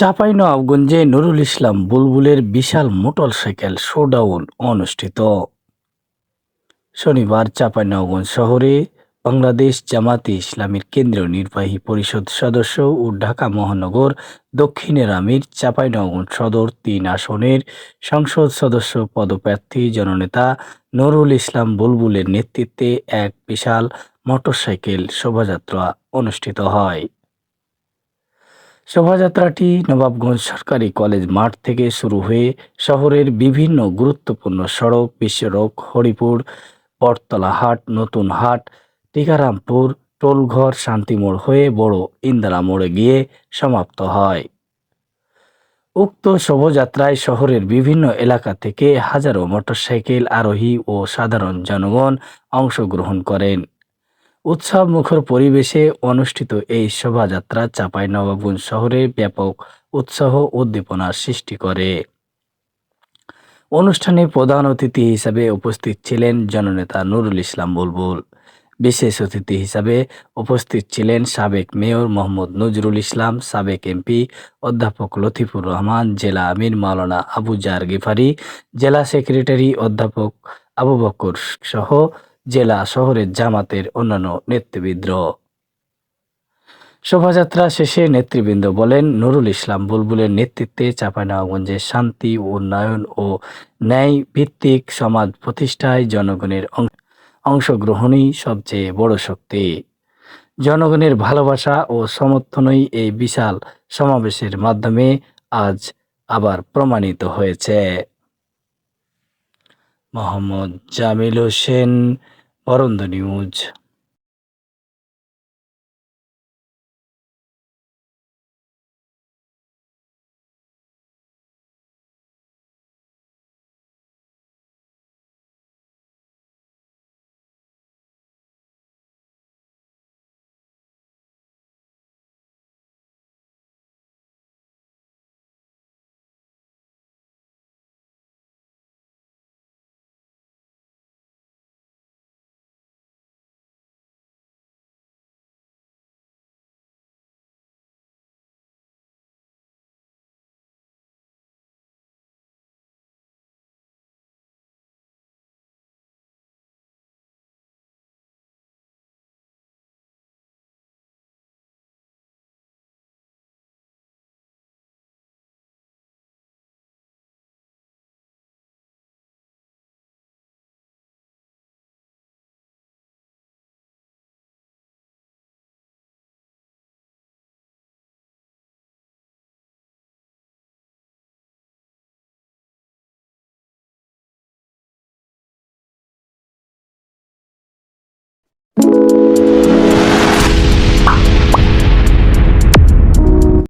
চাঁপাই নবাবগঞ্জে নুরুল ইসলাম বুলবুলের বিশাল মোটরসাইকেল শোডাউন অনুষ্ঠিত। শনিবার চাঁপাইনবাবগঞ্জ শহরে বাংলাদেশ জামাতে ইসলামীর কেন্দ্রীয় নির্বাহী পরিষদ সদস্য ও ঢাকা মহানগর দক্ষিণের আমির চাঁপাইনবাবগঞ্জ সদর তিন আসনের সংসদ সদস্য পদপ্রার্থী জননেতা নুরুল ইসলাম বুলবুলের নেতৃত্বে এক বিশাল মোটরসাইকেল শোভাযাত্রা অনুষ্ঠিত হয়। শোভাযাত্রাটি নবাবগঞ্জ সরকারি কলেজ মাঠ থেকে শুরু হয়ে শহরের বিভিন্ন গুরুত্বপূর্ণ সড়ক বিশ্বরোগ হরিপুর, বটতলা হাট, নতুন হাট, টিকারামপুর, টোলঘর, শান্তিমোড় হয়ে বড় ইন্দিরা মোড়ে গিয়ে সমাপ্ত হয়। উক্ত শোভাযাত্রায় শহরের বিভিন্ন এলাকা থেকে হাজারো মোটরসাইকেল, আরোহী ও সাধারণ জনগণ অংশগ্রহণ করেন। উৎসব মুখর পরিবেশে অনুষ্ঠিত এই শোভাযাত্রা চাঁপাইনবাবগঞ্জ শহরে ব্যাপক উৎসাহ উদ্দীপনার সৃষ্টি করে। অনুষ্ঠানে প্রধান অতিথি হিসাবে উপস্থিত ছিলেন জননেতা নুরুল ইসলাম বুলবুল। বিশেষ অতিথি হিসাবে উপস্থিত ছিলেন সাবেক মেয়র মোহাম্মদ নজরুল ইসলাম, সাবেক এমপি অধ্যাপক লতিফুর রহমান, জেলা আমির মাওলানা আবু জার গিফারি, জেলা সেক্রেটারি অধ্যাপক আবু বকর সহ জেলা, শহরের জামাতের অন্যান্য নেতৃবৃন্দ। শোভাযাত্রা শেষে নেতৃবৃন্দ বলেন, নুরুল ইসলাম বুলবুলের নেতৃত্বে চাঁপাইনবাবগঞ্জে শান্তি, উন্নয়ন ও ন্যায় ভিত্তিক সমাজ প্রতিষ্ঠায় জনগণের অংশগ্রহণই সবচেয়ে বড় শক্তি। জনগণের ভালোবাসা ও সমর্থনই এই বিশাল সমাবেশের মাধ্যমে আজ আবার প্রমাণিত হয়েছে। মোহাম্মদ জামিল হোসেন বরন্দ নিউজ